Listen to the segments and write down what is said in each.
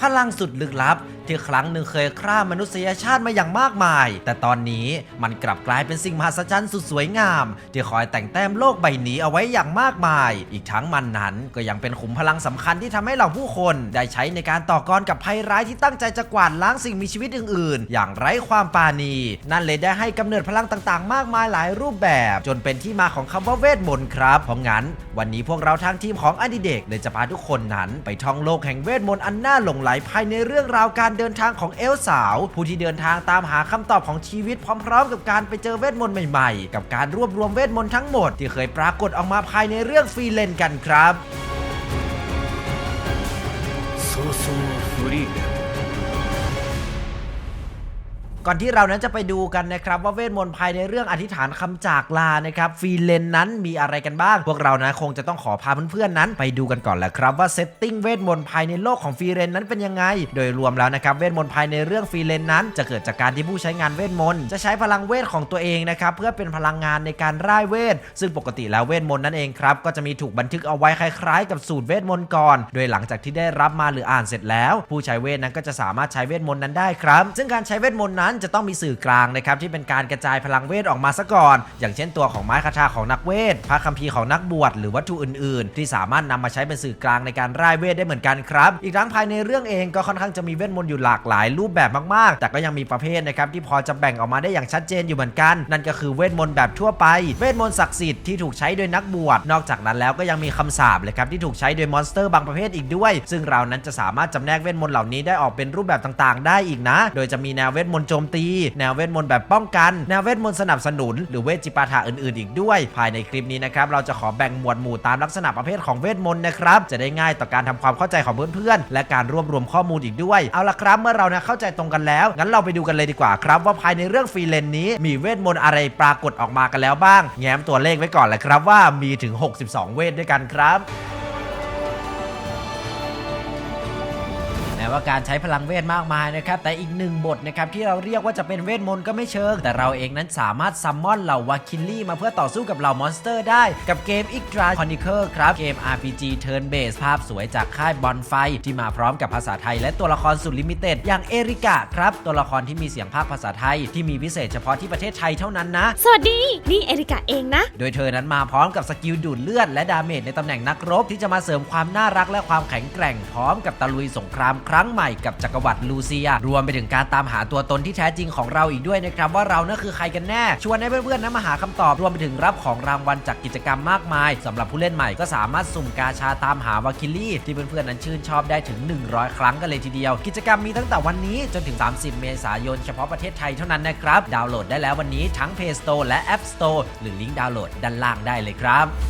พลังสุดลึกลับ ที่ครั้งหนึ่งเคยฆ่ามนุษยชาติมาอย่างมากมาย แต่ตอนนี้มันกลับกลายเป็นสิ่งมหัศจรรย์สุดสวยงาม ที่คอยแต่งแต้มโลกใบนี้เอาไว้อย่างมากมาย อีกทั้งมันนั้นก็ยังเป็นขุมพลังสำคัญที่ทำให้เราผู้คนได้ใช้ในการต่อกรกับภัยร้ายที่ตั้งใจจะกวาดล้างสิ่งมีชีวิตอื่น ๆ อย่างไร้ความปราณี นั่นเลยได้ให้กำเนิดพลังต่าง ๆ มากมายหลายรูปแบบ จนเป็นที่มาของคำว่าเวทมนต์ครับเพราะงั้น วันนี้พวกเราทางทีมของอดิเด็กเลยจะพาทุกคนนั้นไปท่องโลกแห่งเวทมนต์อันน่าหลงไหลภายในเรื่องราวการเดินทางของเอลสาว ผู้ที่เดินทางตามหาคำตอบของชีวิตพร้อมๆ กับการไปเจอเวทมนต์ใหม่ๆ กับการรวบรวมเวทมนต์ทั้งหมด ที่เคยปรากฏออกมาภายในเรื่องฟรีเลนกันครับ 早々フリーレン ก่อนที่เรานั้นจะไปดูกันนะครับว่าเวทมนต์ภายในเรื่องอธิษฐานคำจากลานะครับฟีเลนนั้นมีอะไรกันบ้าง พวกเรานะคงจะต้องขอพาเพื่อนๆนั้น ไปดูกันก่อนแหละครับว่าเซตติ้งเวทมนต์ภายในโลกของฟีเลนนั้นเป็นยังไง โดยรวมแล้วนะครับเวทมนต์ภายในเรื่องฟีเลนนั้น จะเกิดจากการที่ผู้ใช้งานเวทมนต์จะใช้พลังเวทของตัวเองนะครับเพื่อเป็นพลังงานในการร่ายเวท ซึ่งปกติแล้วเวทมนต์นั่นเองครับก็จะมีถูกบันทึกเอาไว้คล้ายๆ กับสูตรเวทมนต์ก่อน โดยหลังจากที่ได้รับมาหรืออ่านเสร็จแล้ว ผู้ใช้เวทนั้นก็จะสามารถใช้เวทมนต์นั้นได้ครับ ซึ่งการใช้เวทมนต์นั้นจะต้องมีสื่อกลางนะครับที่เป็นการกระจายพลังเวทออกมาซะก่อน อย่างเช่นตัวของไม้คาถาของนักเวท พระคัมภีร์ของนักบวชหรือวัตถุอื่นๆ ที่สามารถนำมาใช้เป็นสื่อกลางในการร่ายเวทได้เหมือนกันครับ อีกทั้งภายในเรื่องเองก็ค่อนข้างจะมีเวทมนต์อยู่หลากหลายรูปแบบมากๆ แต่ก็ยังมีประเภทนะครับที่พอจะแบ่งออกมาได้อย่างชัดเจนอยู่เหมือนกัน นั่นก็คือเวทมนต์แบบทั่วไป เวทมนต์ศักดิ์สิทธิ์ที่ถูกใช้โดยนักบวช นอกจากนั้นแล้วก็ยังมีคำสาปเลยครับที่ถูกใช้โดยมอนสเตอร์บางประเภทอีกด้วย ซึ่งเรานั้นจะสามารถจำแนกเวทมนต์เหล่านี้ได้ออกเป็นรูปแบบต่างๆ ได้อีกนะ โดยจะมีแนวเวทมนต์โจมตี แนวเวทมนต์แบบป้องกัน แนวเวทมนต์สนับสนุน หรือเวทจิปาถะอื่นๆ อีกด้วย ภายในคลิปนี้นะครับเราจะขอแบ่งหมวดหมู่ตามลักษณะประเภทของเวทมนต์นะครับจะได้ง่ายต่อการทำความเข้าใจของเพื่อนๆและการรวบรวมข้อมูลอีกด้วย เอาละครับเมื่อเรานะเข้าใจตรงกันแล้วงั้นเราไปดูกันเลยดีกว่าครับ ว่าภายในเรื่องฟรีเลนนี้มีเวทมนต์อะไรปรากฏออกมากันแล้วบ้าง แง้มตัวเลขไว้ก่อนเลยครับว่ามีถึง 62 เวทด้วยกันครับ ว่าการใช้พลังเวทมากมายนะครับแต่อีกหนึ่งบทนะครับที่เราเรียกว่าจะเป็นเวทมนต์ก็ไม่เชิง แต่เราเองนั้นสามารถซัมมอนเหล่าวาคิลลี่มาเพื่อต่อสู้กับเหล่ามอนสเตอร์ได้กับเกม i c t r a Chronicle ครับเกม RPG Turn Based ภาพสวยจากค่ายบอลไฟที่มาพร้อมกับภาษาไทย และตัวละครสุดลิมิเต็ดอย่างเอริกะครับตัวละครที่มีเสียงภาคภาษาไทยที่มีพิเศษเฉพาะที่ประเทศไทยเท่านั้นนะ สวัสดีนี่เอริกาเองนะ โดยเธอนั้นมาพร้อมกับสกิลดูดเลือดและดาเมจในตำแหน่งนักรบที่จะมาเสริมความน่ารักและความแข็งแกร่งพร้อมกับตะลุยสงครามครั้ทั้งใหม่กับจักรวรรดิลูเซีย รวมไปถึงการตามหาตัวตนที่แท้จริงของเราอีกด้วยนะครับว่าเรานั่นคือใครกันแน่ ชวนให้เพื่อนๆนั้นมาหาคำตอบ รวมไปถึงรับของรางวัลจากกิจกรรมมากมายสำหรับผู้เล่นใหม่ก็สามารถสุ่มกาชาตามหาวาคิลี่ที่เพื่อนๆนั้นชื่นชอบได้ถึง 100 ครั้งกันเลยทีเดียว กิจกรรมมีตั้งแต่วันนี้จนถึง 30 เมษายน เฉพาะประเทศไทยเท่านั้นนะครับดาวน์โหลดได้แล้ววันนี้ทั้ง Play Store และ App Store หรือลิงก์ดาวน์โหลดด้านล่างได้เลยครับ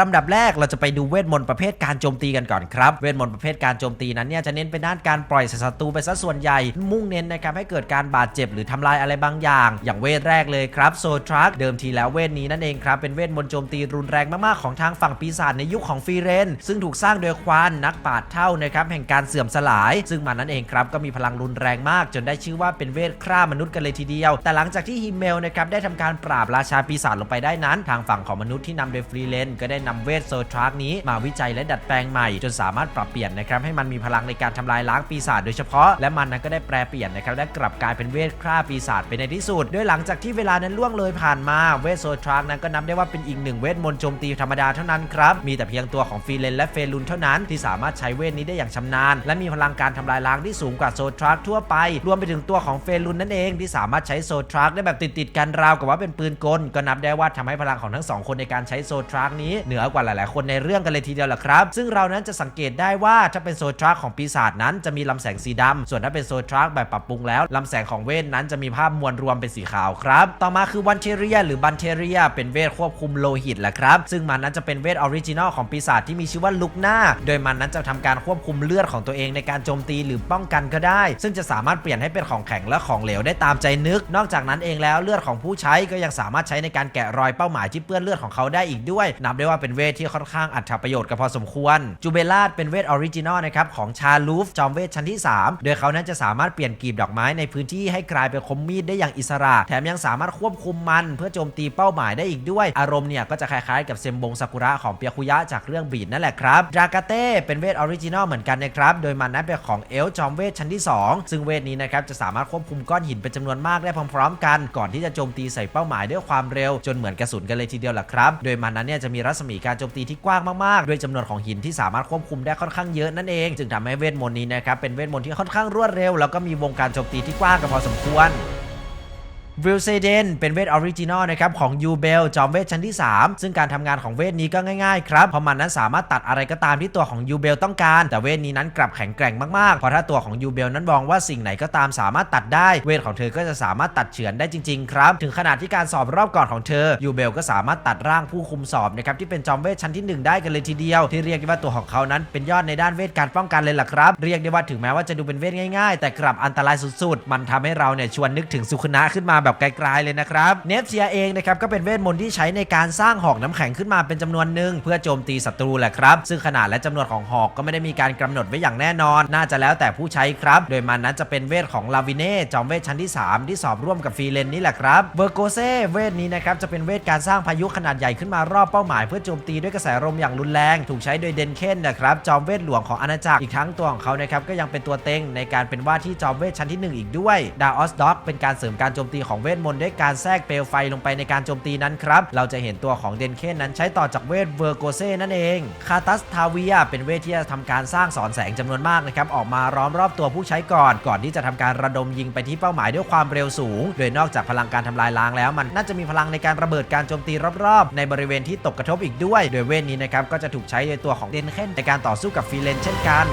ลำดับแรกเราจะไปดูเวทมนต์ประเภทการโจมตีกันก่อนครับ เวทมนต์ประเภทการโจมตีนั้นเนี่ยจะเน้นไปด้านการปล่อยศัตรูไปซะส่วนใหญ่ มุ่งเน้นนะครับให้เกิดการบาดเจ็บหรือทำลายอะไรบางอย่าง อย่างเวทแรกเลยครับโซทรัคเดิมทีแล้วเวทนี้นั่นเองครับเป็นเวทมนต์โจมตีรุนแรงมากๆของทางฝั่งปีศาจในยุคของฟีเรน ซึ่งถูกสร้างโดยควานนักปราชญ์เท่านะครับแห่งการเสื่อมสลาย ซึ่งมันนั่นเองครับก็มีพลังรุนแรงมาก จนได้ชื่อว่าเป็นเวทฆ่ามนุษย์กันเลยทีเดียว แต่หลังจากที่ฮิมเมลนะครับได้ทำการปราบราชาปีศาจลงไปได้นั้น ทางฝั่งของมนุษย์ที่นำโดยฟรีเลนก็ได้นำเวทโซทรัคนี้มาวิจัยและดัดแปลงใหม่ จนสามารถปรับเปลี่ยนนะครับให้มันมีพลังในการทำลายล้างปีศาจโดยเฉพาะ และมันนั้นก็ได้แปลเปลี่ยนนะครับและกลับกลายเป็นเวทฆ่าปีศาจไปในที่สุดโดยหลังจากที่เวลานั้นล่วงเลยผ่านมาเวทโซทรัคนั้นก็นับได้ว่าเป็นอีกหนึ่งเวทมนต์โจมตีธรรมดาเท่านั้นครับมีแต่เพียงตัวของฟีเลนและเฟรุนเท่านั้นที่สามารถใช้เวทนี้ได้อย่างชำนาญ และมีพลังการทำลายล้างที่สูงกว่าโซทรัคทั่วไป รวมไปถึงตัวของเฟรุนนั่นเองที่สามารถใช้โซทรัคได้แบบติดๆกันราวกับว่าเป็นปืนกลก็นับได้ว่าทำให้พลังของทั้งสองคนในการใช้โซทรัคนี้เหนือกว่าหลาย ๆ คนในเรื่องกันเลยทีเดียวล่ะครับ ซึ่งเรานั้นจะสังเกตได้ว่าถ้าเป็นโซทรัคของปีศาจนั้นจะมีลำแสงสีดำส่วนถ้าเป็นโซทรัคแบบปรับปรุงแล้วลำแสงของเวทนั้นจะมีภาพมวลรวมเป็นสีขาวครับต่อมาคือวันเทเรียหรือบันเทเรียเป็นเวทควบคุมโลหิตแหละครับ ซึ่งมันนั้นจะเป็นเวทออริจินอลของปีศาจที่มีชื่อว่าลุกหน้า โดยมันนั้นจะทำการควบคุมเลือดของตัวเองในการโจมตีหรือป้องกันก็ได้ ซึ่งจะสามารถเปลี่ยนให้เป็นของแข็งและของเหลวได้ตามใจนึก นอกจากนั้นเองแล้วเลือดของผู้ใช้ก็ยังสามารถใช้ในการแกะรอยเป้าหมายที่เปื้อนเลือดของเขาได้อีกด้วย นับได้ว่าเป็นเวทที่ค่อนข้างอัตประโยชน์กันพอสมควร จูเบลาดเป็นเวทออริจินอลนะครับของชาลูฟจอมเวทชั้นที่ 3 โดยเขานั้นจะสามารถเปลี่ยนกลีบดอกไม้ในพื้นที่ให้กลายเป็นคมมีดได้อย่างอิสระ แถมยังสามารถควบคุมมัน เพื่อโจมตีเป้าหมายได้อีกด้วย อารมณ์เนี่ยก็จะคล้ายๆกับเซมบงซากุระของเปียคุยะจากเรื่องบีดนั่นแหละครับดรากาเต้เป็นเวทออริจินอลเหมือนกันนะครับโดยมันนั้นเป็นของเอลจอมเวทชั้นที่ 2 ซึ่งเวทนี้นะครับจะสามารถควบคุมก้อนหินเป็นจำนวนมากได้พร้อมๆ กัน ก่อนที่จะโจมตีใส่เป้าหมายด้วยความเร็วจนเหมือนกระสุนกันเลยทีเดียวแหละครับ โดยมันนั้นเนี่ยจะมีรัศมีการโจมตีที่กว้างมากๆ ด้วยจำนวนของหินที่สามารถควบคุมได้ค่อนข้างเยอะนั่นเอง จึงทำให้เวทมนต์นี้นะครับเป็นเวทมนต์ที่ค่อนข้างรวดเร็ว แล้วก็มีวงการโจมตีที่กว้างกันพอสมควร วิลเซเดนเป็นเวทออริจินอลนะครับของยูเบลจอมเวทชั้นที่ 3 ซึ่งการทำงานของเวทนี้ก็ง่ายๆครับ เพราะมันนั้นสามารถตัดอะไรก็ตามที่ตัวของยูเบลต้องการ แต่เวทนี้นั้นกลับแข็งแกร่งมากๆ เพราะถ้าตัวของยูเบลนั้นมองว่าสิ่งไหนก็ตามสามารถตัดได้ เวทของเธอก็จะสามารถตัดเฉือนได้จริงๆ ครับ ถึงขนาดที่การสอบรอบก่อนของเธอยูเบลก็สามารถตัดร่างผู้คุมสอบนะครับที่เป็นจอมเวทชั้นที่หนึ่งได้กันเลยทีเดียว ที่เรียกได้ว่าตัวของเขานั้นเป็นยอดในด้านเวทการป้องกันเลยล่ะครับ เรียกได้ว่าถึงแม้ว่าจะดูเป็นเวทง่าย ๆ แต่กลับอันตรายสุดๆ มันทำให้เราเนี่ยชวนนึกถึงสุขนะขึ้นมาแบบไกลๆเลยนะครับเนฟเซียเองนะครับก็เป็นเวทมนต์ที่ใช้ในการสร้างหอกน้ำแข็งขึ้นมาเป็นจำนวนหนึ่งเพื่อโจมตีศัตรูแหละครับ ซึ่งขนาดและจำนวนของหอกก็ไม่ได้มีการกำหนดไว้อย่างแน่นอน น่าจะแล้วแต่ผู้ใช้ครับ โดยมันนั้นจะเป็นเวทของลาวิเน่จอมเวทชั้นที่ 3 ที่สอบร่วมกับฟีเลนนี่แหละครับเวอร์โกเซเวทนี้นะครับจะเป็นเวทการสร้างพายุขนาดใหญ่ขึ้นมารอบเป้าหมายเพื่อโจมตีด้วยกระแสลมอย่างรุนแรงถูกใช้โดยเดนเคนนะครับจอมเวทหลวงของอาณาจักรอีกทั้งตัวของเขานะครับก็ยังเป็นตัวเต็งในการเป็นว่าที่จอมเวทชั้นที่หนึ่งอีกด้วยดาออสด็อกเป็นการเสริมการโจมตีของของเวทมนต์ด้วยการแทรกเปลวไฟลงไปในการโจมตีนั้นครับ เราจะเห็นตัวของเดนเคนนั้นใช้ต่อจากเวทเวอร์โกเซ่นั่นเองคาตัสทาเวียเป็นเวทที่จะทำการสร้างสอนแสงจำนวนมากนะครับออกมาล้อมรอบตัวผู้ใช้ก่อน ก่อนที่จะทำการระดมยิงไปที่เป้าหมายด้วยความเร็วสูง โดยนอกจากพลังการทำลายล้างแล้ว มันน่าจะมีพลังในการระเบิดการโจมตีรอบๆ ในบริเวณที่ตกกระทบอีกด้วย โดยเวทนี้นะครับก็จะถูกใช้โดยตัวของเดนเคนในการต่อสู้กับฟีเลนเช่นกัน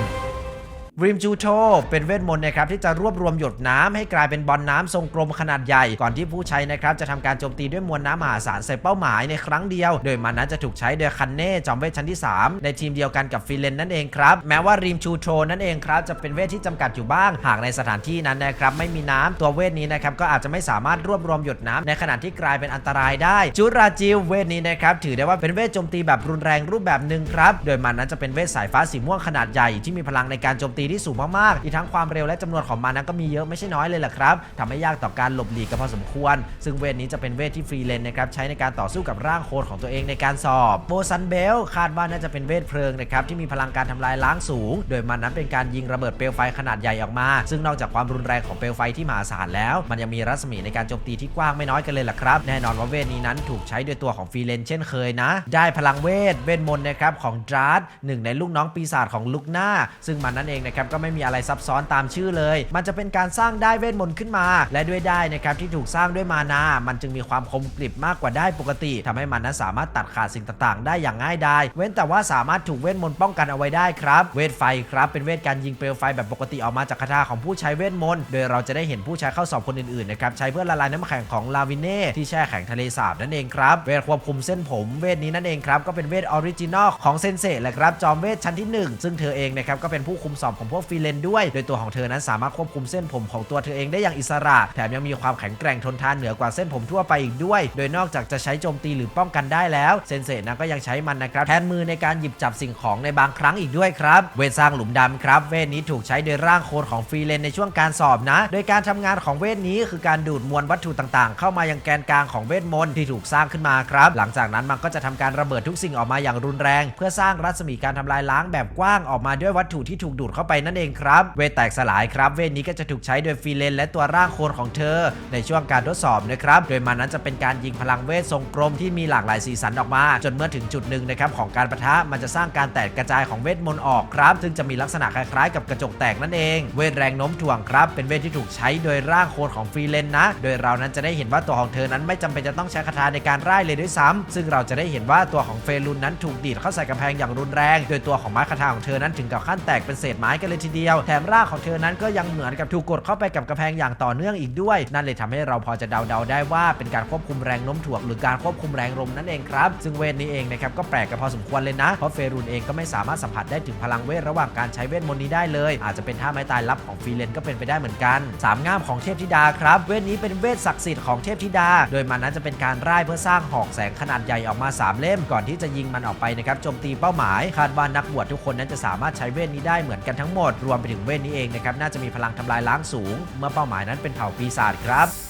ริมจูโชเป็นเวทมนต์นะครับที่จะรวบรวมหยดน้ำให้กลายเป็นบอลน้ำทรงกลมขนาดใหญ่ ก่อนที่ผู้ใช้นะครับจะทำการโจมตีด้วยมวลน้ำมหาศาลใส่เป้าหมายในครั้งเดียว โดยมันนั้นจะถูกใช้โดยคันเน่จอมเวทชั้นที่ 3 ในทีมเดียวกันกับฟิเลนนั่นเองครับ แม้ว่าริมชูโชนั่นเองครับจะเป็นเวทที่จำกัดอยู่บ้าง หากในสถานที่นั้นนะครับไม่มีน้ำตัวเวทนี้นะครับก็อาจจะไม่สามารถรวบรวมหยดน้ำในขณะที่กลายเป็นอันตรายได้จุราจิวเวทนี้นะครับถือได้ว่าเป็นเวทโจมตีแบบรุนแรงรูปแบบหนึ่งครับโดยมันนั้นจะเป็นเวทสายฟ้าสีม่วงขนาดใหญ่ที่มีพลังในการโจมตีที่สูงมากๆ อีกทั้งความเร็วและจำนวนของมันนั้นก็มีเยอะไม่ใช่น้อยเลยแหละครับทำให้ยากต่อการหลบหลีกกันพอสมควร ซึ่งเวทนี้จะเป็นเวทที่ฟรีเลนนะครับใช้ในการต่อสู้กับร่างโคดของตัวเองในการสอบโบซันเบลคาดว่าน่าจะเป็นเวทเพลิงนะครับที่มีพลังการทำลายล้างสูง โดยมันนั้นเป็นการยิงระเบิดเปลวไฟขนาดใหญ่ออกมา ซึ่งนอกจากความรุนแรงของเปลวไฟที่มหาศาลแล้ว มันยังมีรัศมีในการโจมตีที่กว้างไม่น้อยกันเลยล่ะครับแน่นอนว่าเวทนี้นั้นถูกใช้โดยตัวของฟรีเลนเช่นเคยนะ ได้พลังเวทเวทมนต์นะครับของดราร์ดหนึ่งในลูกน้องปีศาจของลุกหน้า ซึ่งมันนั่นเองนะครับก็ไม่มีอะไรซับซ้อนตามชื่อเลย มันจะเป็นการสร้างได้เวทมนต์ขึ้นมา และด้วยได้นะครับที่ถูกสร้างด้วยมานา มันจึงมีความคมกริบมากกว่าได้ปกติทำให้มันนั้นสามารถตัดขาดสิ่งต่างๆ ได้อย่างง่ายดายเว้นแต่ว่าสามารถถูกเวทมนต์ป้องกันเอาไว้ได้ครับ เวทไฟครับเป็นเวทการยิงเปลวไฟแบบปกติออกมาจากคาถาของผู้ใช้เวทมนต์โดยเราจะได้เห็นผู้ใช้เข้าสอบคนอื่นๆนะครับใช้เพื่อละลายน้ำแข็งของลาวินเน่ที่แช่แข็งทะเลสาบนั่นเองครับเวทควบคุมเส้นผมเวทนี้นั่นเองครับก็เป็นเวทออริจินอลของเซนเซ่แหละครับจอมเวทชั้นที่หนึ่งซึ่งเธอเองนะครับก็เป็นผู้คุมสอบของพวกฟรีเลนด้วย โดยตัวของเธอนั้นสามารถควบคุมเส้นผมของตัวเธอเองได้อย่างอิสระ แถมยังมีความแข็งแกร่งทนทานเหนือกว่าเส้นผมทั่วไปอีกด้วย โดยนอกจากจะใช้โจมตีหรือป้องกันได้แล้วเซนเซนะก็ยังใช้มันนะครับแทนมือในการหยิบจับสิ่งของในบางครั้งอีกด้วยครับ เวทสร้างหลุมดำครับ เวทนี้ถูกใช้โดยร่างโคดของฟรีเลนในช่วงการสอบนะ โดยการทำงานของเวทนี้คือการดูดมวลวัตถุต่างๆ เข้ามายังแกนกลางของเวทมนต์ที่ถูกสร้างขึ้นมาครับ หลังจากนั้นมันก็จะทำการระเบิดทุกสิ่งออกมาอย่างรุนแรง เพื่อสร้างรัศมีการทำลายล้างแบบกว้างออกมาด้วยวัตถุที่ถูกดูดเข้าไปนั่นเองครับ เวทแตกสลายครับ เวทนี้ก็จะถูกใช้โดยฟรีเลนและตัวร่างโคดของเธอ ในช่วงการทดสอบนะครับ โดยมันนั้นจะเป็นการยิงพลังเวททรงกลมที่มีหลากหลายสีสันออกมา จนเมื่อถึงจุดหนึ่งนะครับของการประทะมันจะสร้างการแตกกระจายของเวทมนต์ออกครับ ซึ่งจะมีลักษณะคล้ายๆ กับกระจกแตกนั่นเอง เวทแรงโน้มถ่วงครับ เป็นเวทที่ถูกใช้โดยร่างโคดของฟรีเลนนะ โดยเรานั้นจะได้เห็นว่าตัวของเธอนั้นไม่จำเป็นจะต้องใช้คาถาในการร่ายเลยด้วยซ้ำซึ่งเราจะได้เห็นว่าตัวของเฟรุนนั้นถูกดีดเข้าใส่กำแพงอย่างรุนแรง โดยตัวของไม้คาถาของเธอนั้นถึงกับขั้นแตกเป็นเศษไม้กันเลยทีเดียว แถมร่างของเธอนั้นก็ยังเหมือนกับถูกกดเข้าไปกับกระแพงอย่างต่อเนื่องอีกด้วย นั่นเลยทำให้เราพอจะเดาๆได้ว่าเป็นการควบคุมแรงโน้มถ่วงหรือการควบคุมแรงลมนั่นเองครับซึ่งเวทนี้เองนะครับก็แปลกกันพอสมควรเลยนะ เพราะเฟรุนเองก็ไม่สามารถสัมผัสได้ถึงพลังเวทระหว่างการใช้เวทมนต์นี้ได้เลย อาจจะเป็นท่าไม้ตายลับของฟีเลนก็เป็นไปได้เหมือนกันสามง่ามของเทพธิดาครับ เวทนี้เป็นเวทศักดิ์สิทธิ์ของเทพธิดา โดยมันนั้นจะเป็นการร่ายเพื่อสร้างหอกแสงขนาดใหญ่ออกมาสามเล่มก่อนที่จะยิงมันออกไปนะครับโจมตีเป้าหมายคาดว่านักบวชทุกคนนั้นจะสามารถใช้เวทนี้ได้เหมือนกันทั้งหมดรวมไปถึงเวทนี้เองนะครับน่าจะมีพลังทำลายล้างสูง เมื่อเป้าหมายนั้นเป็นเผ่าปีศาจครับ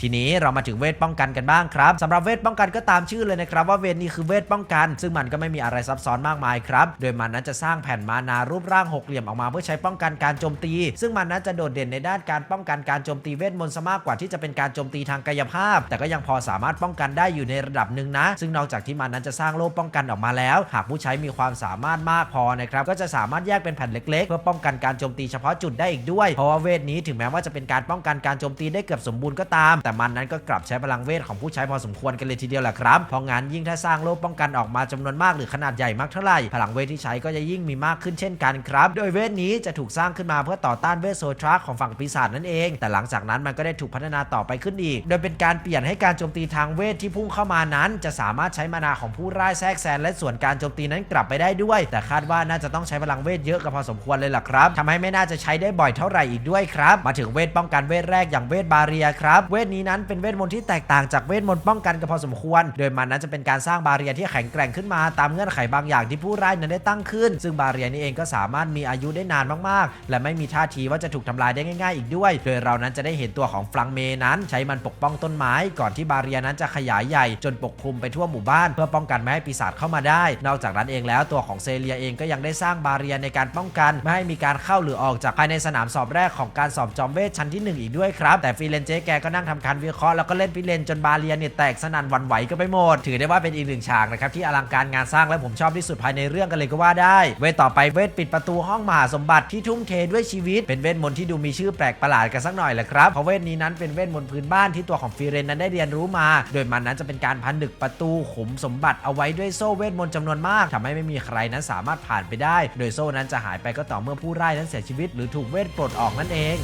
ทีนี้เรามาถึงเวทป้องกันกันบ้างครับสำหรับเวทป้องกันก็ตามชื่อเลยนะครับ ว่าเวทนี้คือเวทป้องกัน ซึ่งมันก็ไม่มีอะไรซับซ้อนมากมายครับ โดยมันนั้นจะสร้างแผ่นมานารูปร่างหกเหลี่ยมออกมาเพื่อใช้ป้องกันการโจมตี ซึ่งมันนั้นจะโดดเด่นในด้านการป้องกันการโจมตีเวทมนต์ซะมากกว่าที่จะเป็นการโจมตีทางกายภาพ แต่ก็ยังพอสามารถป้องกันได้อยู่ในระดับหนึ่งนะ ซึ่งนอกจากที่มันนั้นจะสร้างโล่ป้องกันออกมาแล้ว หากผู้ใช้มีความสามารถมากพอนะครับก็จะสามารถแยกเป็นแผ่นเล็ก ๆ เพื่อป้องกันการโจมตีเฉพาะจุดได้อีกด้วยเพราะว่าเวทนี้ถึงแม้ว่าจะเป็นการป้องกันการโจมตีได้เกือบสมบูรณ์ก็ตามแต่มันนั้นก็กลับใช้พลังเวทของผู้ใช้พอสมควรกันเลยทีเดียวแหละครับ เพราะงั้นยิ่งถ้าสร้างโล่ป้องกันออกมาจำนวนมากหรือขนาดใหญ่มากเท่าไหร่พลังเวทที่ใช้ก็จะยิ่งมีมากขึ้นเช่นกันครับ โดยเวทนี้จะถูกสร้างขึ้นมาเพื่อต่อต้านเวทโซทรัคของฝั่งปีศาจนั่นเอง แต่หลังจากนั้นมันก็ได้ถูกพัฒนาต่อไปขึ้นอีก โดยเป็นการเปลี่ยนให้การโจมตีทางเวทที่พุ่งเข้ามานั้น จะสามารถใช้มานาของผู้ร่ายแทรกแซงและส่วนการโจมตีนั้นกลับไปได้ด้วย แต่คาดว่าน่าจะต้องใช้พลังเวทเยอะกันพอสมควรเลยล่ะครับทำให้ไม่น่าจะใช้ได้บ่อยเท่าไหร่อีกด้วยครับ มาถึงเวทป้องกันเวทแรกอย่างเวทบาเรียครับเวทนี้นั้นเป็นเวทมนต์ที่แตกต่างจากเวทมนต์ป้องกันกันพอสมควร โดยมันนั้นจะเป็นการสร้างบาเรียที่แข็งแกร่งขึ้นมาตามเงื่อนไขบางอย่างที่ผู้ร่ายนั้นได้ตั้งขึ้น ซึ่งบาเรียนี้เองก็สามารถมีอายุได้นานมากๆ และไม่มีท่าทีว่าจะถูกทำลายได้ง่าย ๆ อีกด้วย โดยเรานั้นจะได้เห็นตัวของฟลังเมนั้น ใช้มันปกป้องต้นไม้ ก่อนที่บาเรียนั้นจะขยายใหญ่จนปกคลุมไปทั่วหมู่บ้าน เพื่อป้องกันไม่ให้ปีศาจเข้ามาได้ นอกจากนั้นเองแล้วตัวของเซเลียเองก็ยังได้สร้างบาเรียในการป้องกัน ไม่ให้มีการเข้าหรือออกจากภายในสนามสอบแรกของการสอบจอมเวทชั้นที่หนึ่งอีกด้วยครับ แต่ฟีเลนเจแกก็นั่งทำการวิเคราะห์แล้วก็เล่นพิเลนจนบาเรียเนี่ยแตกสนั่นวันไหวกันไปหมด ถือได้ว่าเป็นอีกหนึ่งฉากนะครับที่อลังการงานสร้างและผมชอบที่สุดภายในเรื่องกันเลยก็ว่าได้ เวทต่อไปเวทปิดประตูห้องมหาสมบัติที่ทุ่มเทด้วยชีวิต เป็นเวทมนต์ที่ดูมีชื่อแปลกประหลาดกันสักหน่อยแหละครับเพราะเวทนี้นั้นเป็นเวทมนต์พื้นบ้านที่ตัวของฟีเรนนั้นได้เรียนรู้มา โดยมันนั้นจะเป็นการพันดึกประตูขุมสมบัติเอาไว้ด้วยโซ่เวทมนต์จำนวนมากทำให้ไม่มีใครนั้นสามารถผ่านไปได้ โดยโซ่นั้นจะหายไปก็ต่อเมื่อผู้ร่ายนั้นเสียชีวิต หรือถูกเวทปลดออกนั่นเอง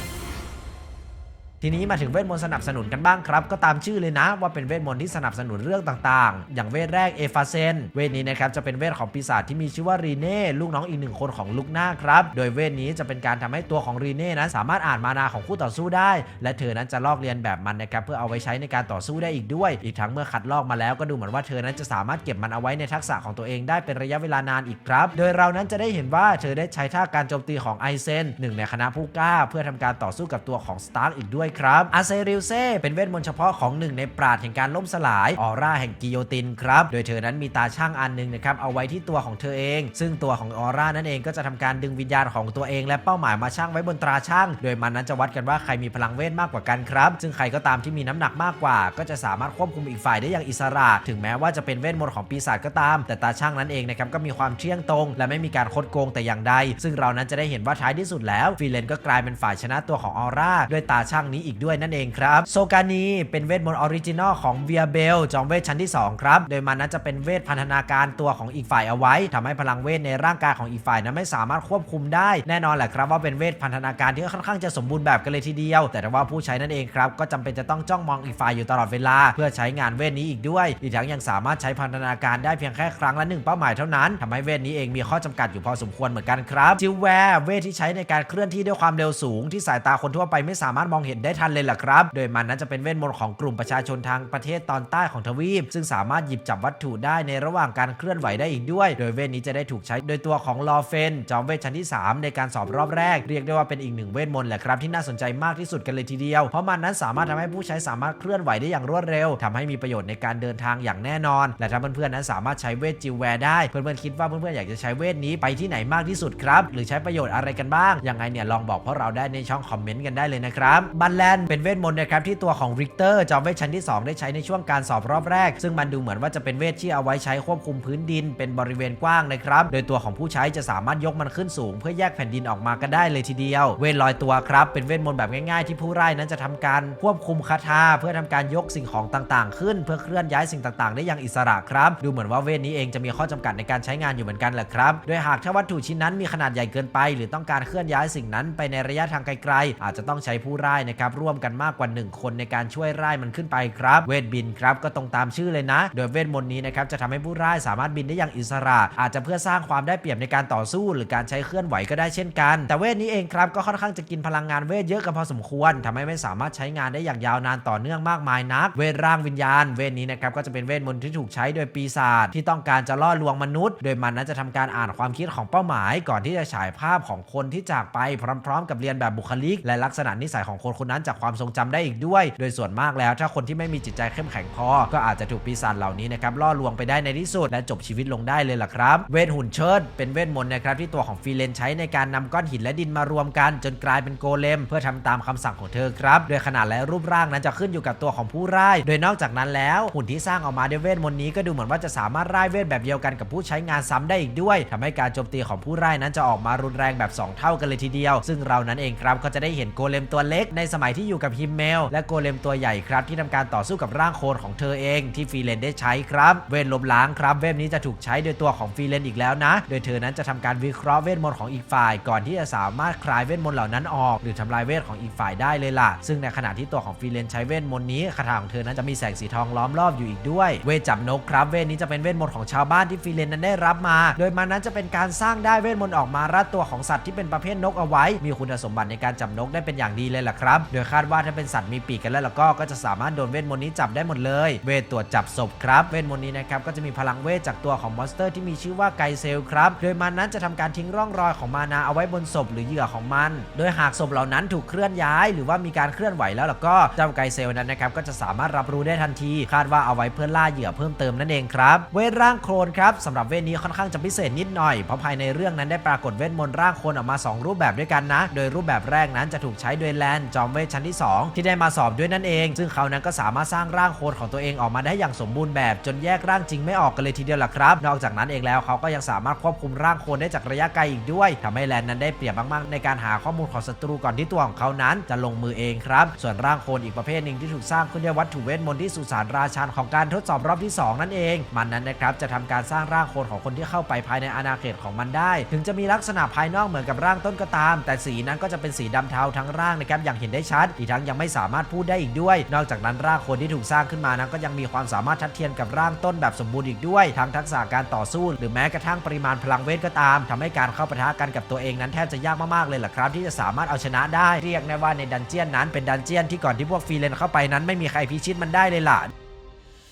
ทีนี้มาถึงเวทมนต์สนับสนุนกันบ้างครับ ก็ตามชื่อเลยนะว่าเป็นเวทมนต์ที่สนับสนุนเรื่องต่างๆ อย่างเวทแรกเอฟาเซนเวทนี้นะครับจะเป็นเวทของปีศาจที่มีชื่อว่ารีเน่ลูกน้องอีกหนึ่งคนของลุกหน้าครับ โดยเวทนี้จะเป็นการทำให้ตัวของรีเน่นั้นสามารถอ่านมานาของคู่ต่อสู้ได้ และเธอนั้นจะลอกเรียนแบบมันนะครับเพื่อเอาไว้ใช้ในการต่อสู้ได้อีกด้วย อีกทั้งเมื่อคัดลอกมาแล้วก็ดูเหมือนว่าเธอนั้นจะสามารถเก็บมันเอาไว้ในทักษะของตัวเองได้เป็นระยะเวลานานอีกครับ โดยเรานั้นจะได้เห็นว่าเธอได้ใช้ท่าการโจมตีของไอเซนหนึ่งในคณะผู้กล้า เพื่อทำการต่อสู้กับตัวของสตาร์อีกด้วยครับ อาเซริลเซ่เป็นเวทมนต์เฉพาะของหนึ่งในปราดแห่งการล่มสลาย ออร่าแห่งกิโยตินครับ โดยเธอนั้นมีตาช่างอันหนึ่งนะครับ เอาไว้ที่ตัวของเธอเอง ซึ่งตัวของออร่านั่นเองก็จะทำการดึงวิญญาณของตัวเอง และเป้าหมายมาช่างไว้บนตราช่าง โดยมันนั้นจะวัดกันว่าใครมีพลังเวทมากกว่ากันครับ ซึ่งใครก็ตามที่มีน้ำหนักมากกว่า ก็จะสามารถควบคุมอีกฝ่ายได้อย่างอิสระ ถึงแม้ว่าจะเป็นเวทมนต์ของปีศาจก็ตาม แต่ตาช่างนั้นเองนะครับก็มีความเที่ยงตรง และไม่มีการคดโกงแต่อย่างใด ซึ่งเรานั้นจะได้เห็นว่าท้ายที่สุดแล้วฟีเลนก็กลายเป็นฝ่ายชนะตัวของออร่าด้วยตาช่างนี้อีกด้วยนั่นเองครับ โซกานีเป็นเวทมนต์ออริจินอลของเวียเบลจอมเวทชั้นที่ 2 ครับ โดยมันนั้นจะเป็นเวทพันธนาการตัวของอีกฝ่ายเอาไว้ทำให้พลังเวทในร่างกายของอีกฝ่ายนั้นไม่สามารถควบคุมได้ แน่นอนแหละครับว่าเป็นเวทพันธนาการที่ค่อนข้างจะสมบูรณ์แบบกันเลยทีเดียว แต่ว่าผู้ใช้นั่นเองครับก็จำเป็นจะต้องจ้องมองอีกฝ่ายอยู่ตลอดเวลา เพื่อใช้งานเวทนี้อีกด้วย อีกทั้งยังสามารถใช้พันธนาการได้เพียงแค่ครั้งละหนึ่งเป้าหมายเท่านั้นทำให้เวทนี้เองมีข้อจำกัดอยู่พอสมควรเหมือนกันครับจิวแวร์เวทที่ใช้ในการเคลื่อนที่ด้วยความเร็วสูงที่สายตาคนทั่วไปไม่สามารถมองเห็นได้ทันเลยล่ะครับ โดยมันนั้นจะเป็นเวทมนต์ของกลุ่มประชาชนทางประเทศตอนใต้ของทวีป ซึ่งสามารถหยิบจับวัตถุได้ในระหว่างการเคลื่อนไหวได้อีกด้วย โดยเวทนี้จะได้ถูกใช้โดยตัวของลอเฟน จอมเวทชั้นที่ 3 ในการสอบรอบแรก เรียกได้ว่าเป็นอีกหนึ่งเวทมนต์แหละครับที่น่าสนใจมากที่สุดกันเลยทีเดียว เพราะมันนั้นสามารถทำให้ผู้ใช้สามารถเคลื่อนไหวได้อย่างรวดเร็วทำให้มีประโยชน์ในการเดินทางอย่างแน่นอน และถ้าเพื่อนๆนั้นสามารถใช้เวทจิวแวร์ได้ เพื่อนๆคิดว่าเพื่อนๆอยากจะใช้เวทนี้ไปที่ไหนมากที่สุดครับ หรือใช้ประโยชน์อะไรกันบ้าง ยังไงเนี่ยลองบอกพวกเราได้ในช่องคอมเมนต์กันได้เลยนะครับบัลแลนด์เป็นเวทมนต์นะครับที่ตัวของริกเตอร์จอมเวทชั้นที่ 2 ได้ใช้ในช่วงการสอบรอบแรก ซึ่งมันดูเหมือนว่าจะเป็นเวทที่เอาไว้ใช้ควบคุมพื้นดิน เป็นบริเวณกว้างนะครับ โดยตัวของผู้ใช้จะสามารถยกมันขึ้นสูง เพื่อแยกแผ่นดินออกมาก็ได้เลยทีเดียว เวทลอยตัวครับ เป็นเวทมนต์แบบง่ายๆ ที่ผู้ไร้นั้นจะทำการควบคุมคาถาเพื่อทำการยกสิ่งของต่างๆ ขึ้น เพื่อเคลื่อนย้ายสิ่งต่างๆ ได้อย่างอิสระครับ ดูเหมือนว่าเวทนี้เองจะมีข้อจำกัดในการใช้งานอยู่เหมือนกันแหละครับ โดยหากถ้าวัตถุชิ้นนั้นมีขนาดใหญ่เกินไป หรือต้องการเคลื่อนย้ายสิ่งนั้นไปในระยะทางไกลๆ อาจจะต้องใช้ผู้ไร้นะครับร่วมกันมากกว่า 1 คนในการช่วยไร้มันขึ้นไปครับ เวทบินครับก็ตรงตามชื่อเลยนะ โดยเวทมนต์นี้นะครับจะทำให้ผู้ไร้สามารถบินได้อย่างอิสระ อาจจะเพื่อสร้างความได้เปรียบในการต่อสู้ หรือการใช้เคลื่อนไหวก็ได้เช่นกัน แต่เวทนี้เองครับก็ค่อนข้างจะกินพลังงานเวทเยอะกันพอสมควรทำให้ไม่สามารถใช้งานได้อย่างยาวนานต่อเนื่องมากมายนัก เวทร่างวิญญาณ เวทนี้นะครับก็จะเป็นเวทมนต์ที่ถูกใช้โดยปีศาจที่ต้องการจะล่อลวงมนุษย์ โดยมันนั้นจะทำการอ่านความคิดของเป้าหมาย ก่อนที่จะฉายภาพของคนที่จากไปพร้อม ๆ กับเรียนแบบบุคลิก และลักษณะนิสัยของคนคนนั้นจากความทรงจำได้อีกด้วย โดยส่วนมากแล้วถ้าคนที่ไม่มีจิตใจเข้มแข็งพอ ก็อาจจะถูกปีศาจเหล่านี้นะครับล่อลวงไปได้ในที่สุด และจบชีวิตลงได้เลยล่ะครับ เวทหุ่นเชิด เป็นเวทมนต์นะครับที่ตัวของฟีเลนใช้ในการนำก้อนหินและดินมารวมกัน จนกลายเป็นโกเลม เพื่อทำตามคำสั่งของเธอครับ โดยขนาดและรูปร่างนั้นจะขึ้นอยู่กับตัวของผู้ร่าย โดยนอกจากนั้นแล้วหุ่นที่สร้างออกมาด้วยเวทมนต์นี้ก็ดูเหมือนว่าจะสามารถร่ายเวทแบบเดียวกันกับผู้ใช้งานซ้ำได้อีกด้วยทำให้การโจมตีของผู้ร่ายนั้นจะออกมารุนแรงแบบ 2 เท่ากันเลยทีเดียว ซึ่งเรานั้นเองครับก็จะได้เห็นโกเลมตัวเล็กในสมัยที่อยู่กับฮิมเมล และโกเลมตัวใหญ่ครับ ที่ทำการต่อสู้กับร่างโคลนของเธอเองที่ฟีเลนได้ใช้ครับ เวทลมล้างครับ เวทนี้จะถูกใช้โดยตัวของฟีเลนอีกแล้วนะ โดยเธอนั้นจะทำการวิเคราะห์เวทมนต์ของอีกฝ่าย ก่อนที่จะสามารถคลายเวทมนต์เหล่านั้นออก หรือทำลายเวทของอีกฝ่ายได้เลยล่ะ ซึ่งในขณะที่ตัวของฟีเลนใช้เวทมนต์นี้คาถาของเธอนั้นจะมีแสงสีทองล้อมรอบอยู่อีกด้วย เวทจับนกครับ เวทนี้จะเป็นเวทมนต์ของชาวบ้านที่ฟีเลนนั้นได้รับมา โดยมันนั้นจะเป็นการสร้างได้เวทมนต์ออกมารัดตัวของสัตว์ที่เป็นประเภทนกเอาไว้ มีคุณสมบัติในการจับนกได้เป็นอย่างดีเลยล่ะครับโดยคาดว่าถ้าเป็นสัตว์มีปีกกันแล้วแล้วก็ก็จะสามารถโดนเวทมนต์นี้จับได้หมดเลย เวทตรวจจับศพครับเวทมนต์นี้นะครับก็จะมีพลังเวทจากตัวของมอนสเตอร์ที่มีชื่อว่าไกเซลครับโดยมันนั้นจะทำการทิ้งร่องรอยของมานาเอาไว้บนศพหรือเหยื่อของมัน โดยหากศพเหล่านั้นถูกเคลื่อนย้าย หรือว่ามีการเคลื่อนไหวแล้วแล้วก็เจ้าไกเซลนั้นนะครับก็จะสามารถรับรู้ได้ทันที คาดว่าเอาไว้เพื่อล่าเหยื่อเพิ่มเติมนั่นเองครับเวทร่างโคลนครับสำหรับเวทนี้ค่อนข้างจะพิเศษนิดหน่อยเพราะภายในเรื่องนั้นได้ปรากฏเวทมนต์ร่างโคลนออกมา 2 รูปแบบด้วยกันนะ โดยรูปแบบแรกนั้นจะถูกใช้โดยแลนจอมเวทชั้นที่ 2 ที่ได้มาสอบด้วยนั่นเอง ซึ่งเขานั้นก็สามารถสร้างร่างโคนของตัวเองออกมาได้อย่างสมบูรณ์แบบจนแยกร่างจริงไม่ออกกันเลยทีเดียวล่ะครับ นอกจากนั้นเองแล้วเขาก็ยังสามารถควบคุมร่างโคนได้จากระยะไกลอีกด้วยทำให้แลนนั้นได้เปรียบมากๆในการหาข้อมูลของศัตรูก่อนที่ตัวของเขานั้น จะลงมือเองครับ ส่วนร่างโคนอีกประเภทหนึ่งที่ถูกสร้างขึ้นด้วยวัตถุเวทมนต์ที่สุสานราชันของการทดสอบรอบที่ 2 นั่นเอง มันนั้นนะครับจะทำการสร้างร่างโคนของคนที่เข้าไปภายในอาณาเขตของมันได้ ถึงจะมีลักษณะภายนอกเหมือนกับร่างต้นก็ตาม แต่สีนั้นก็จะเป็นสีดำเทาทั้งร่างนะครับอย่างเห็นได้ชัด อีกทั้งยังไม่สามารถพูดได้อีกด้วย นอกจากนั้นร่างคนที่ถูกสร้างขึ้นมานั้นก็ยังมีความสามารถทัดเทียมกับร่างต้นแบบสมบูรณ์อีกด้วย ทั้งทักษะการต่อสู้ หรือแม้กระทั่งปริมาณพลังเวทก็ตามทำให้การเข้าปะทะกันกับตัวเองนั้นแทบจะยากมากๆเลยล่ะครับ ที่จะสามารถเอาชนะได้ เรียกได้ว่าในดันเจียนนั้นเป็นดันเจียนที่ก่อนที่พวกฟีเลนเข้าไปนั้นไม่มีใครพิชิตมันได้เลยล่ะ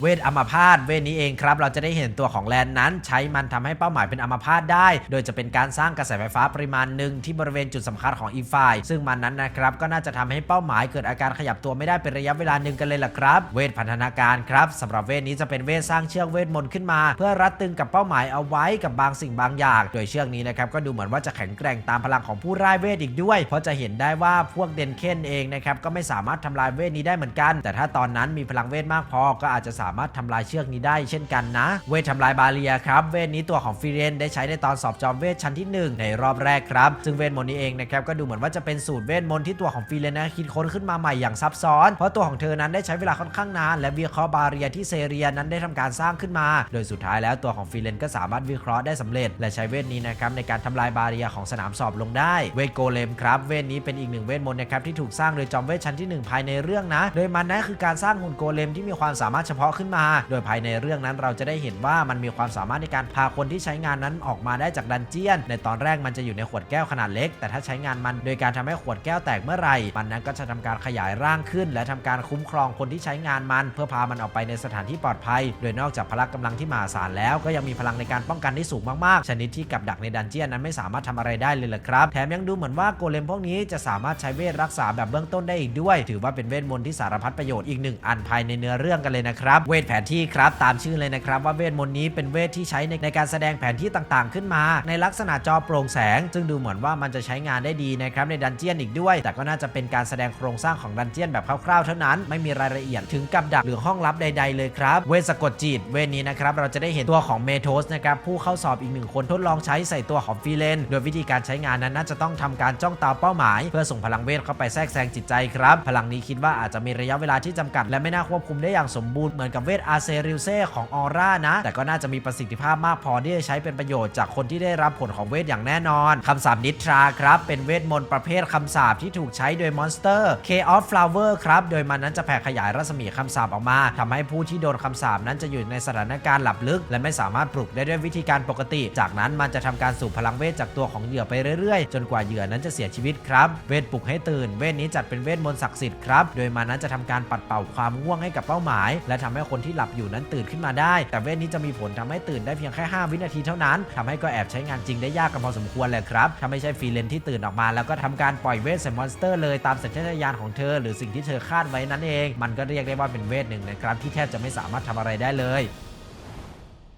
เวทอัมพาตเวทนี้เองครับ เราจะได้เห็นตัวของแลนนั้น ใช้มันทำให้เป้าหมายเป็นอัมพาตได้ โดยจะเป็นการสร้างกระแสไฟฟ้าปริมาณหนึ่งที่บริเวณจุดสำคัญของอีกฝ่ายซึ่งมันนั้นนะครับก็น่าจะทำให้เป้าหมายเกิดอาการขยับตัวไม่ได้เป็นระยะเวลาหนึ่งกันเลยล่ะครับ เวทพันธนาการครับสำหรับเวทนี้จะเป็นเวทสร้างเชือกเวทมนต์ขึ้นมา เพื่อรัดตึงกับเป้าหมายเอาไว้กับบางสิ่งบางอย่าง โดยเชือกนี้นะครับก็ดูเหมือนว่าจะแข็งแกร่งตามพลังของผู้ร่ายเวทอีกด้วย เพราะจะเห็นได้ว่าพวกเดนเคนเองนะครับก็ไม่สามารถทำลายเวทนี้ได้เหมือนกัน แต่ถ้าตอนนั้นมีพลังเวทมากพอก็อาจจะสาามารถทำลายเชือกนี้ได้เช่นกันนะ เวททำลายบาเรียครับ เวทนี้ตัวของฟิเรนได้ใช้ในตอนสอบจอมเวทชั้นที่ 1 ในรอบแรกครับ ซึ่งเวทมนต์นี้เองนะครับก็ดูเหมือนว่าจะเป็นสูตรเวทมนต์ที่ตัวของฟิเรนนะคิดค้นขึ้นมาใหม่อย่างซับซ้อน เพราะตัวของเธอนั้นได้ใช้เวลาค่อนข้างนาน และวิเคราะห์บาเรียที่เซเรียนั้นได้ทำการสร้างขึ้นมา โดยสุดท้ายแล้วตัวของฟิเรนก็สามารถวิเคราะห์ได้สำเร็จ และใช้เวทนี้นะครับในการทำลายบาเรียของสนามสอบลงได้ เวทโกเลมครับเวทนี้เป็นอีกหนึ่งเวทมนต์นะครับที่ถูกสร้างโดยจอมเวทชั้นที่หนึ่งภายในเรื่องนะ โดยมันนั้นคือการสร้างหุ่นโกเลมที่มีความสามารถเฉพาะขึ้นมา โดยภายในเรื่องนั้นเราจะได้เห็นว่ามันมีความสามารถในการพาคนที่ใช้งานนั้นออกมาได้จากดันเจียน ในตอนแรกมันจะอยู่ในขวดแก้วขนาดเล็ก แต่ถ้าใช้งานมันโดยการทำให้ขวดแก้วแตกเมื่อไหร่ มันนั้นก็จะทำการขยายร่างขึ้น และทำการคุ้มครองคนที่ใช้งานมัน เพื่อพามันออกไปในสถานที่ปลอดภัย โดยนอกจากพละกำลังที่มหาศาลแล้ว ก็ยังมีพลังในการป้องกันที่สูงมากๆ ชนิดที่กับดักในดันเจียนนั้นไม่สามารถทำอะไรได้เลยละครับ แถมยังดูเหมือนว่าโกเลมพวกนี้จะสามารถใช้เวทรักษาแบบเบื้องต้นได้อีกด้วย ถือว่าเป็นเวทมนต์ที่สารพัดประโยชน์อีกหนึ่งอันภายในเนื้อเรื่องกันเลยนะครับเวทแผนที่ครับตามชื่อเลยนะครับว่าเวทมนต์นี้เป็นเวทที่ใช้ในในการแสดงแผนที่ต่างๆ ขึ้นมา ในลักษณะจอโปร่งแสง ซึ่งดูเหมือนว่ามันจะใช้งานได้ดีนะครับในดันเจียนอีกด้วย แต่ก็น่าจะเป็นการแสดงโครงสร้างของดันเจียนแบบคร่าวๆเท่านั้น ไม่มีรายละเอียดถึงกับดักหรือห้องลับใด ๆ เลยครับ เวทสะกดจิตเวทนี้นะครับเราจะได้เห็นตัวของเมโทสนะครับผู้เข้าสอบอีกหนึ่งคนทดลองใช้ใส่ตัวของฟีเลนโดยวิธีการใช้งานนั้นน่าจะต้องทำการจ้องตาเป้าหมาย เพื่อส่งพลังเวทเข้าไปแทรกแซงจิตใจครับพลังนี้คิดว่าอาจจะมีระยะเวลาที่จำกัด และไม่น่าควบคุมได้อย่างสมบูรณ์เหมือนกับเวทอาเซริลเซ่ของออร่านะ แต่ก็น่าจะมีประสิทธิภาพมากพอที่จะใช้เป็นประโยชน์จากคนที่ได้รับผลของเวทอย่างแน่นอนคำสาปนิทราครับ เป็นเวทมนต์ประเภทคำสาปที่ถูกใช้โดยมอนสเตอร์ Chaos Flower ครับ โดยมันนั้นจะแผ่ขยายรัศมีคำสาปออกมาทำให้ผู้ที่โดนคำสาปนั้นจะอยู่ในสถานการณ์หลับลึก และไม่สามารถปลุกได้ด้วยวิธีการปกติ จากนั้นมันจะทำการสูบพลังเวทจากตัวของเหยื่อไปเรื่อยๆ จนกว่าเหยื่อนั้นจะเสียชีวิตครับ เวทปลุกให้ตื่น เวทนี้จัดเป็นเวทมนต์ศักดิ์สิทธิ์ครับ โดยมันนั้นจะทำการปัดเป่าความง่วงให้กับเป้าหมาย และทำให้คนที่หลับอยู่นั้นตื่นขึ้นมาได้ แต่เวทนี้จะมีผลทำให้ตื่นได้เพียงแค่ 5 วินาทีเท่านั้นทำให้ก็แอบใช้งานจริงได้ยากกันพอสมควรเลยครับถ้าไม่ใช่ฟรีเลนที่ตื่นออกมา แล้วก็ทำการปล่อยเวทใส่มอนสเตอร์เลยตามสัญชาตญาณของเธอ หรือสิ่งที่เธอคาดไว้นั่นเอง มันก็เรียกได้ว่าเป็นเวทหนึ่งนะครับที่แทบจะไม่สามารถทำอะไรได้เลย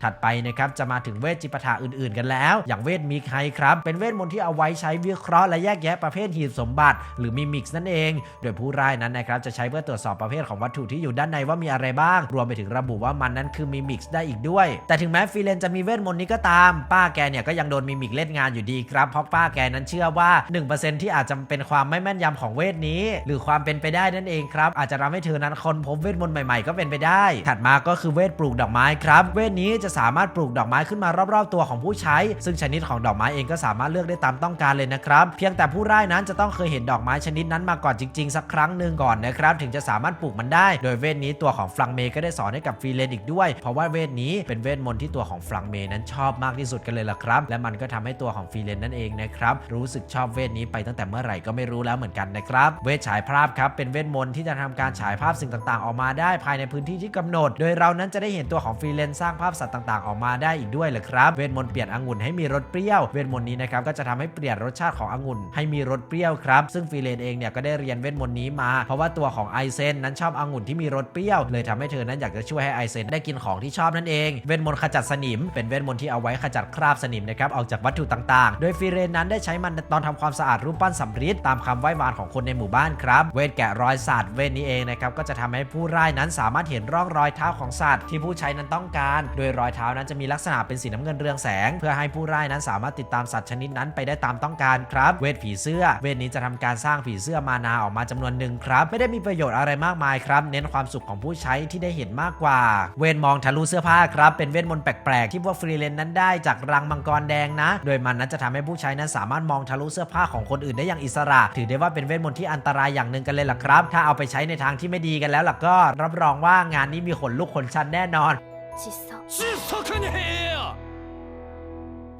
ถัดไปนะครับจะมาถึงเวทจิปาถะอื่นๆ กันแล้ว อย่างเวทมิกไฮครับ เป็นเวทมนต์ที่เอาไว้ใช้วิเคราะห์และแยกแยะประเภทหีบสมบัติ หรือมิมิกส์นั่นเอง โดยผู้ร้ายนั้นนะครับจะใช้เพื่อตรวจสอบประเภทของวัตถุที่อยู่ด้านในว่ามีอะไรบ้าง รวมไปถึงระบุว่ามันนั้นคือมิมิกส์ได้อีกด้วย แต่ถึงแม้ฟรีเลนจะมีเวทมนต์นี้ก็ตาม ป้าแกเนี่ยก็ยังโดนมิมิกเล่นงานอยู่ดีครับ เพราะป้าแกนั้นเชื่อว่า 1%ที่อาจจะเป็นความไม่แม่นยำของเวทนี้ หรือความเป็นไปได้นั่นเองครับ อาจจะทำให้เธอนั้นค้นพบเวทมนต์ใหม่ๆก็เป็นไปได้ ถัดมาก็คือเวทปลูกดอกไม้ครับ เวทนี้จะสามารถปลูกดอกไม้ขึ้นมารอบๆตัวของผู้ใช้ ซึ่งชนิดของดอกไม้เองก็สามารถเลือกได้ตามต้องการเลยนะครับ เพียงแต่ผู้ร่ายนั้นจะต้องเคยเห็นดอกไม้ชนิดนั้นมาก่อนจริงๆ สักครั้งหนึ่งก่อนนะครับ ถึงจะสามารถปลูกมันได้ โดยเวทนี้ตัวของฟลังเมก็ได้สอนให้กับฟรีเลนอีกด้วย เพราะว่าเวทนี้เป็นเวทมนต์ที่ตัวของฟลังเมนั้นชอบมากที่สุดกันเลยล่ะครับ และมันก็ทำให้ตัวของฟรีเลนนั่นเองนะครับรู้สึกชอบเวทนี้ไปตั้งแต่เมื่อไหร่ก็ไม่รู้แล้วเหมือนกันนะครับเวทฉายภาพครับเป็นเวทมนต์ที่จะทำการฉายภาพสิ่งต่างๆ ออกมาได้ภายในพื้นที่ที่กำหนด โดยเรานั้นจะได้เห็นตัวของฟรีเลนสร้างภาพสัตว์ต่างๆ ออกมาได้อีกด้วยเลยครับ เวทมนต์เปลี่ยนองุ่นให้มีรสเปรี้ยว เวทมนต์นี้นะครับก็จะทำให้เปลี่ยนรสชาติขององุ่นให้มีรสเปรี้ยวครับ ซึ่งฟรีเลนเองเนี่ยก็ได้เรียนเวทมนต์นี้มา เพราะว่าตัวของไอเซนนั้นชอบองุ่นที่มีรสเปรี้ยว เลยทำให้เธอนั้นอยากจะช่วยให้ไอเซนได้กินของที่ชอบนั่นเอง เวทมนต์ขจัดสนิม เป็นเวทมนต์ที่เอาไว้ขจัดคราบสนิมนะครับออกจากวัตถุต่างๆ โดยฟรีเลนนั้นได้ใช้มันตอนทำความสะอาดรูปปั้นสำริดตามคำไหว้วานของคนในหมู่บ้านครับ เวทแกะรอยสัตว์เวทนี้เองนะครับก็จะทำให้ผู้ร่ายนั้นสามารถเห็นร่องรอยเท้าของสัตว์ที่ผู้ใช้นั้นต้องการ โดยรอยเท้านั้นจะมีลักษณะเป็นสีน้ำเงินเรืองแสง เพื่อให้ผู้ร่ายนั้นสามารถติดตามสัตว์ชนิดนั้นไปได้ตามต้องการครับ เวทผีเสื้อ เวทนี้จะทำการสร้างผีเสื้อมานาออกมาจำนวนหนึ่งครับ ไม่ได้มีประโยชน์อะไรมากมายครับ เน้นความสุขของผู้ใช้ที่ได้เห็นมากกว่า เวทมองทะลุเสื้อผ้าครับ เป็นเวทมนต์แปลกๆที่พวกฟรีเลนนั้นได้จากรังมังกรแดงนะ โดยมันนั้นจะทำให้ผู้ใช้นั้นสามารถมองทะลุเสื้อผ้าของคนอื่นได้อย่างอิสระ ถือได้ว่าเป็นเวทมนต์ที่อันตรายอย่างหนึ่งกันเลยล่ะครับ ถ้าเอาไปใช้ในทางที่ไม่ดีกันแล้วล่ะก็รับรองว่างานนี้มีขนลุกขนชันแน่นอน 失踪失かにへや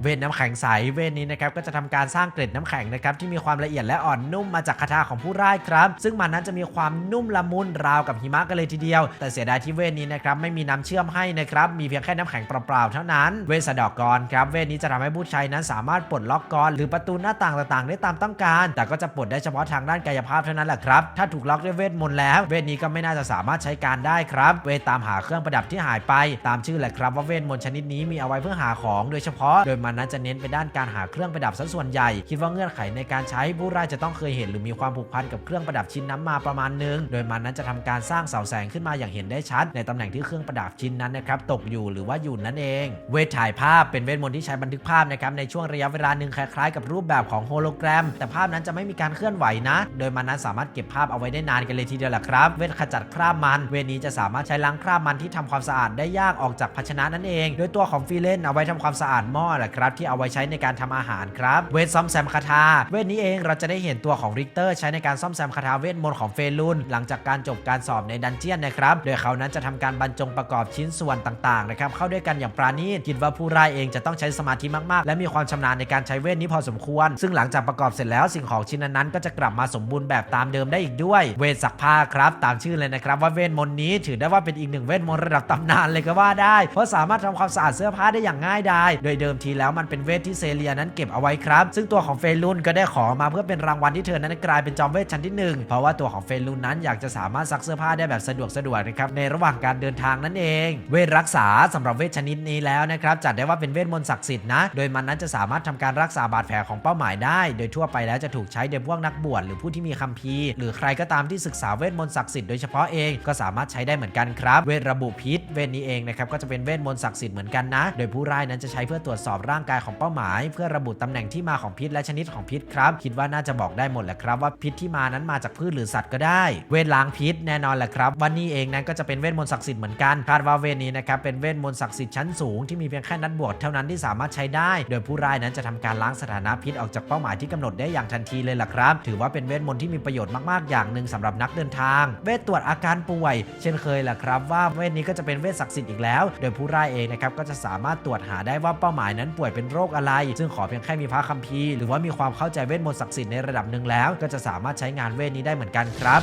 เวทน้ำแข็งใส เวทนี้นะครับก็จะทำการสร้างเกล็ดน้ำแข็งนะครับที่มีความละเอียดและอ่อนนุ่มมาจากคาถาของผู้ร่ายครับ ซึ่งมันนั้นจะมีความนุ่มละมุนราวกับหิมะกันเลยทีเดียว แต่เสียดายที่เวทนี้นะครับไม่มีน้ำเชื่อมให้นะครับมีเพียงแค่น้ำแข็งเปล่าๆเท่านั้นเวทสะดอกกรครับเวทนี้จะทำให้ผู้ใช้นั้นสามารถปลดล็อกกรหรือประตูหน้าต่างต่างๆ ได้ตามต้องการ แต่ก็จะปลดได้เฉพาะทางด้านกายภาพเท่านั้นแหละครับถ้าถูกล็อกด้วยเวทมนต์แล้ว เวทนี้ก็ไม่น่าจะสามารถใช้การได้ครับเวทตามหาเครื่องประดับที่หายไป ตามชื่อแหละครับว่าเวทมนต์ชนิดนี้มีเอาไว้เพื่อหาของโดยเฉพาะโดยมันันนั้นจะเน้นไปด้านการหาเครื่องประดับซะส่วนใหญ่ คิดว่าเงื่อนไขในการใช้ผู้ร่ายจะต้องเคยเห็นหรือมีความผูกพันกับเครื่องประดับชิ้นนั้นมาประมาณหนึง โดยมันนั้นจะทำการสร้างเสาแสงขึ้นมาอย่างเห็นได้ชัด ในตำแหน่งที่เครื่องประดับชิ้นนั้นนะครับตกอยู่หรือว่าอยู่นั่นเอง เวทถ่ายภาพเป็นเวทมนต์ที่ใช้บันทึกภาพนะครับในช่วงระยะเวลาหนึ่งคล้ายๆ กับรูปแบบของโฮโลแกรม แต่ภาพนั้นจะไม่มีการเคลื่อนไหวนะ โดยมันนั้นสามารถเก็บภาพเอาไว้ได้นานกันเลยทีเดียวแหละครับ เวทขจัดคราบมัน เวทนี้จะสามารถใช้ล้างคราบมันที่ทำความสะอาดได้ยากออกจากภาชนะนั่นเอง โดยตัวของฟีเลนเอาไว้ทำความสะอาดหม้อแหละครับที่เอาไว้ใช้ในการทำอาหารครับเวทซ่อมแซมคาถาเวทนี้เองเราจะได้เห็นตัวของริกเตอร์ใช้ในการซ่อมแซมคาถาเวทมนต์ของเฟลุนหลังจากการจบการสอบในดันเจียนนะครับโดยเขานั้นจะทำการบรรจงประกอบชิ้นส่วนต่างๆนะครับเข้าด้วยกันอย่างปราณีตคิดว่าผู้ร้ายเองจะต้องใช้สมาธิมากๆ และมีความชำนาญในการใช้เวทนี้พอสมควร ซึ่งหลังจากประกอบเสร็จแล้วสิ่งของชิ้นนั้นๆก็จะกลับมาสมบูรณ์แบบตามเดิมได้อีกด้วย เวทซักผ้าครับตามชื่อเลยนะครับว่าเวทมนต์นี้ถือได้ว่าเป็นอีกหนึ่งเวทมนต์ระดับตำนานเลยก็ว่าได้ เพราะสามารถทำความสะอาดเสื้อผ้าได้อย่างง่ายดายโดยเดิมทีแล้วแล้วมันเป็นเวทที่เซเลียนั้นเก็บเอาไว้ครับ ซึ่งตัวของเฟลุนก็ได้ขอมาเพื่อเป็นรางวัลที่เธอนั้นกลายเป็นจอมเวทชั้นที่หนึ่งเพราะว่าตัวของเฟลุนนั้นอยากจะสามารถซักเสื้อผ้าได้แบบสะดวกสะดวกนะครับในระหว่างการเดินทางนั่นเอง เวทรักษาสำหรับเวทชนิดนี้แล้วนะครับจัดได้ว่าเป็นเวทมนต์ศักดิ์สิทธิ์นะโดยมันนั้นจะสามารถทำการรักษาบาดแผลของเป้าหมายได้ โดยทั่วไปแล้วจะถูกใช้โดยพวกนักบวชหรือผู้ที่มีคัมภีร์หรือใครก็ตามที่ศึกษาเวทมนต์ศักดิ์สิทธิ์โดยเฉพาะเองก็สามารถใช้ได้เหมือนกันครับ เวทระบุพิษ เวทนี้เองนะครับก็จะเป็นเวทมนต์ศักดิ์สิทธิ์เหมือนกันนะ โดยผู้ร้ายนั้นจะใช้เพื่อตรวจสอบร่างกายของเป้าหมาย เพื่อระบุตำแหน่งที่มาของพิษและชนิดของพิษครับ คิดว่าน่าจะบอกได้หมดแหละครับ ว่าพิษที่มานั้นมาจากพืชหรือสัตว์ก็ได้ เวทล้างพิษแน่นอนแหละครับวันนี้เองนั้นก็จะเป็นเวทมนต์ศักดิ์สิทธิ์เหมือนกันคาดว่าเวทนี้นะครับเป็นเวทมนต์ศักดิ์สิทธิ์ชั้นสูงที่มีเพียงแค่นักบวชเท่านั้นที่สามารถใช้ได้ โดยผู้ร้ายนั้นจะทำการล้างสถานะพิษออกจากเป้าหมายที่กำหนดได้อย่างทันทีเลยล่ะครับ ถือว่าเป็นเวทมนต์ที่มีประโยชน์มากๆอย่างหนึ่งสำหรับนักเดินทาง เวทตรวจอาการป่วย เช่นเคยแหละครับ ว่าเวทนี้ก็จะเป็นเวทศักดิ์สิทธิ์อีกแล้ว โดยผู้ร้ายเองนะครับก็จะสามารถตรวจหาได้ว่าเป้าหมายนั้นป่วยเป็นโรคอะไร ซึ่งขอเพียงแค่มีพระคัมภีร์ หรือว่ามีความเข้าใจเวทมนต์ศักดิ์สิทธิ์ในระดับหนึ่งแล้ว ก็จะสามารถใช้งานเวทนี้ได้เหมือนกันครับ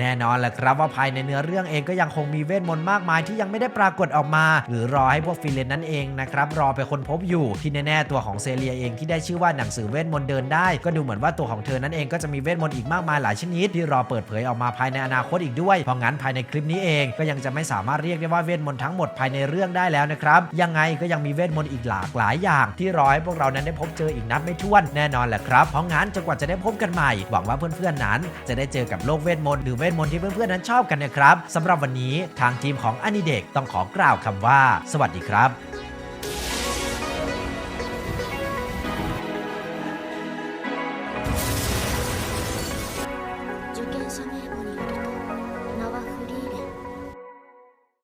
แน่นอนแหละครับว่าภายในเนื้อเรื่องเองก็ยังคงมีเวทมนต์มากมายที่ยังไม่ได้ปรากฏออกมา หรือรอให้พวกฟิเลนนั่นเองนะครับรอไปคนพบอยู่ที่แน่ๆตัวของเซเลียเองที่ได้ชื่อว่าหนังสือเวทมนต์เดินได้ ก็ดูเหมือนว่าตัวของเธอนั้นเองก็จะมีเวทมนต์อีกมากมายหลายชนิด ที่รอเปิดเผยออกมาภายในอนาคตอีกด้วยเพราะงั้นภายในคลิปนี้เองก็ยังจะไม่สามารถเรียกได้ว่าเวทมนต์ทั้งหมดภายในเรื่องได้แล้วนะครับยังไงก็ยังมีเวทมนต์อีกหลากหลายอย่าง ที่รอให้พวกเรานั้นได้พบเจออีกนับไม่ถ้วนแน่นอนแหละครับเพราะงั้นจนกว่าจะได้พบกันใหม่หวังว่าเพื่อนๆนั้น จะได้เจอกับโลกเวทมนต์หรือเวทมนต์ที่เพื่อนๆนั้นชอบกันนะครับสำหรับวันนี้ทางทีมของอนิเด็กต้องขอกล่าวคำว่า สวัสดีครับ